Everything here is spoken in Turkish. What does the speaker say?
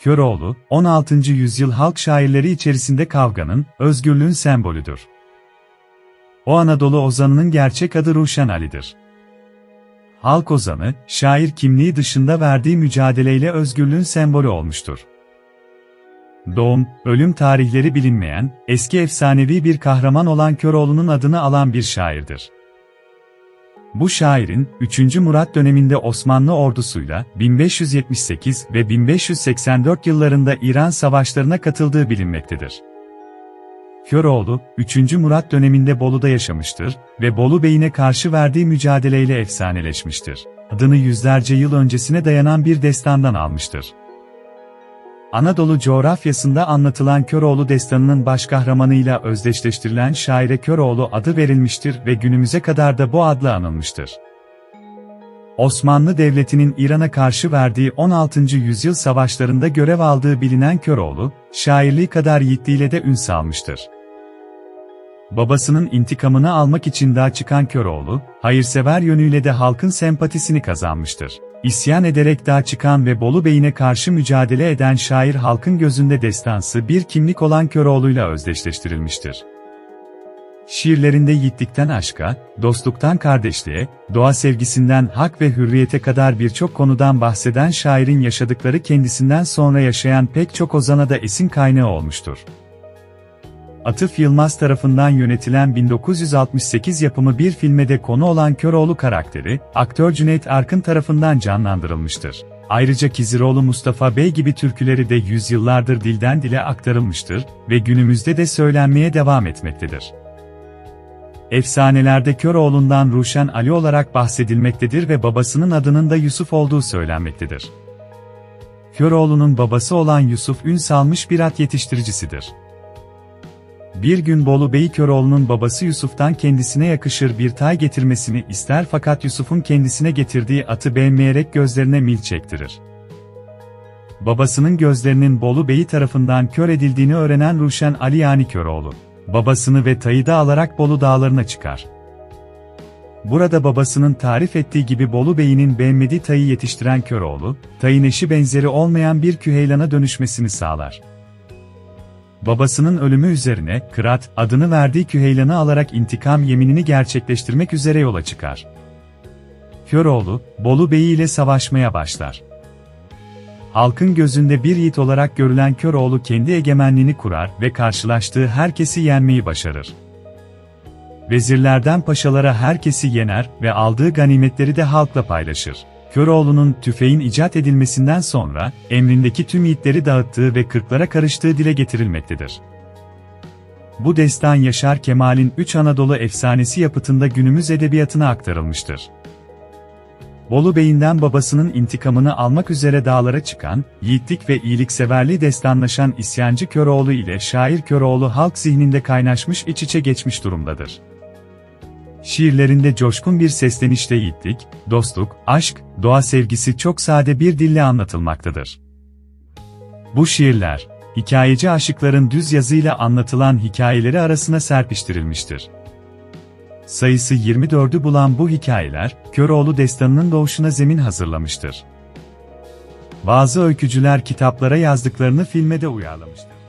Köroğlu, 16. yüzyıl halk şairleri içerisinde kavganın, özgürlüğün sembolüdür. O Anadolu ozanının gerçek adı Ruşen Ali'dir. Halk ozanı, şair kimliği dışında verdiği mücadeleyle özgürlüğün sembolü olmuştur. Doğum, ölüm tarihleri bilinmeyen, eski efsanevi bir kahraman olan Köroğlu'nun adını alan bir şairdir. Bu şairin, 3. Murat döneminde Osmanlı ordusuyla 1578 ve 1584 yıllarında İran savaşlarına katıldığı bilinmektedir. Köroğlu, 3. Murat döneminde Bolu'da yaşamıştır ve Bolu Bey'ine karşı verdiği mücadeleyle efsaneleşmiştir. Adını yüzlerce yıl öncesine dayanan bir destandan almıştır. Anadolu coğrafyasında anlatılan Köroğlu destanının başkahramanıyla özdeşleştirilen şaire Köroğlu adı verilmiştir ve günümüze kadar da bu adla anılmıştır. Osmanlı Devleti'nin İran'a karşı verdiği 16. yüzyıl savaşlarında görev aldığı bilinen Köroğlu, şairliği kadar yiğitliğiyle de ün salmıştır. Babasının intikamını almak için daha çıkan Köroğlu, hayırsever yönüyle de halkın sempatisini kazanmıştır. İsyan ederek daha çıkan ve Bolu Bey'ine karşı mücadele eden şair halkın gözünde destansı bir kimlik olan Köroğlu'yla özdeşleştirilmiştir. Şiirlerinde yiğitlikten aşka, dostluktan kardeşliğe, doğa sevgisinden hak ve hürriyete kadar birçok konudan bahseden şairin yaşadıkları kendisinden sonra yaşayan pek çok ozana da esin kaynağı olmuştur. Atıf Yılmaz tarafından yönetilen 1968 yapımı bir filme de konu olan Köroğlu karakteri, aktör Cüneyt Arkın tarafından canlandırılmıştır. Ayrıca Kiziroğlu Mustafa Bey gibi türküleri de yüzyıllardır dilden dile aktarılmıştır ve günümüzde de söylenmeye devam etmektedir. Efsanelerde Köroğlu'ndan Ruşen Ali olarak bahsedilmektedir ve babasının adının da Yusuf olduğu söylenmektedir. Köroğlu'nun babası olan Yusuf ün salmış bir at yetiştiricisidir. Bir gün Bolu Bey Köroğlu'nun babası Yusuf'tan kendisine yakışır bir tay getirmesini ister fakat Yusuf'un kendisine getirdiği atı beğenmeyerek gözlerine mil çektirir. Babasının gözlerinin Bolu Bey tarafından kör edildiğini öğrenen Ruşen Ali yani Köroğlu, babasını ve tayı da alarak Bolu dağlarına çıkar. Burada babasının tarif ettiği gibi Bolu Bey'inin beğenmediği tayı yetiştiren Köroğlu, tayın eşi benzeri olmayan bir küheylana dönüşmesini sağlar. Babasının ölümü üzerine, Kırat, adını verdiği Küheylan'ı alarak intikam yeminini gerçekleştirmek üzere yola çıkar. Köroğlu, Bolu Bey ile savaşmaya başlar. Halkın gözünde bir yiğit olarak görülen Köroğlu kendi egemenliğini kurar ve karşılaştığı herkesi yenmeyi başarır. Vezirlerden paşalara herkesi yener ve aldığı ganimetleri de halkla paylaşır. Köroğlu'nun tüfeğin icat edilmesinden sonra, emrindeki tüm yiğitleri dağıttığı ve kırklara karıştığı dile getirilmektedir. Bu destan Yaşar Kemal'in Üç Anadolu Efsanesi yapıtında günümüz edebiyatına aktarılmıştır. Bolu Bey'inden babasının intikamını almak üzere dağlara çıkan, yiğitlik ve iyilikseverliği destanlaşan isyancı Köroğlu ile şair Köroğlu halk zihninde kaynaşmış iç içe geçmiş durumdadır. Şiirlerinde coşkun bir seslenişte yiğitlik, dostluk, aşk, doğa sevgisi çok sade bir dille anlatılmaktadır. Bu şiirler, hikayeci aşıkların düz yazıyla anlatılan hikayeleri arasına serpiştirilmiştir. Sayısı 24'ü bulan bu hikayeler, Köroğlu destanının doğuşuna zemin hazırlamıştır. Bazı öykücüler kitaplara yazdıklarını filme de uyarlamıştır.